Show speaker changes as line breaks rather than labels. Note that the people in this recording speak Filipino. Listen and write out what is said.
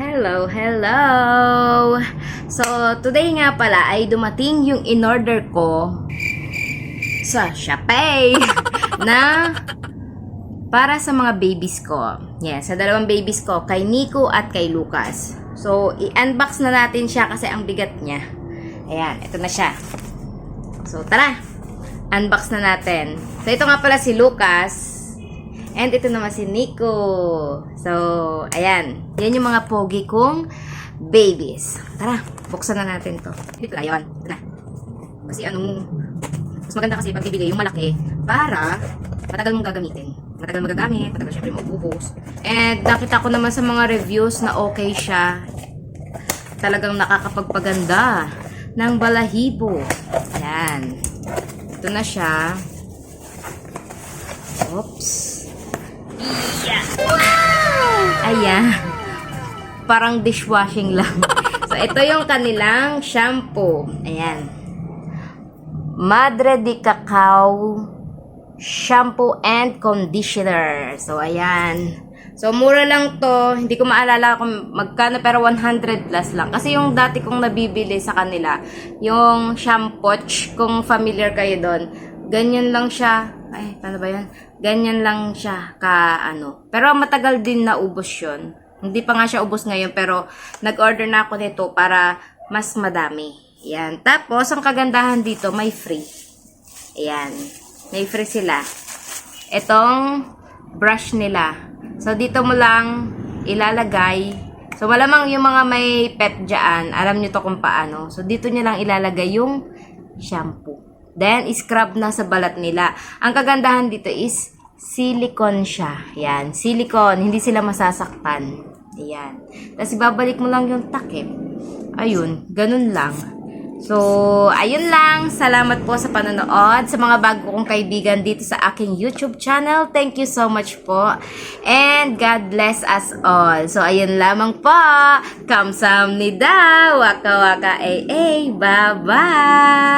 Hello, hello! So, today nga pala ay dumating yung in-order ko sa Shopee na para sa mga babies ko. Yan, sa dalawang babies ko, kay Nico at kay Lucas. So, i-unbox na natin siya kasi ang bigat niya. Ayan, ito na siya. So, tara! Unbox na natin. So, ito nga pala si Lucas. And ito naman si Nico. So, ayan. Yan yung mga pogi kong babies. Tara, buksan na natin to. Dito pala yun. Ito na. Kasi ano, mas maganda kasi pag bibili yung malaki para matagal mong gagamitin. Matagal magagamit, matagal syempre maubos. And nakita ko naman sa mga reviews na okay siya. Talagang nakakapagpaganda ng balahibo. Ayan. Ito na siya. Oops. Yeah. Ayan. Parang dishwashing lang. So, ito yung kanilang shampoo. Ayan. Madre de Cacao Shampoo and Conditioner. So, ayan. So, mura lang to. Hindi ko maalala kung magkano, pero 100 plus lang. Kasi yung dati kong nabibili sa kanila, yung shampoo, kung familiar kayo doon, ganyan lang siya. Ay, paano ba yan? Ganyan lang siya ka ano. Pero matagal din na ubos yun. Hindi pa nga siya ubos ngayon, pero nag-order na ako nito para mas madami. Yan. Tapos, ang kagandahan dito, may free. Ayan. May free sila. Itong brush nila. So, dito mo lang ilalagay. So, malamang yung mga may pet dyan, alam nyo to kung paano. So, dito nyo lang ilalagay yung shampoo. Then, scrub na sa balat nila. Ang kagandahan dito is silicone siya. Yan, silicone. Hindi sila masasaktan. Ayan. Tapos, ibabalik mo lang yung takip. Ayun, ganun lang. So, ayun lang. Salamat po sa panonood. Sa mga bago kong kaibigan dito sa aking YouTube channel, thank you so much po. And God bless us all. So, ayun lamang po. Kamsamnida. Waka waka ay. Bye-bye.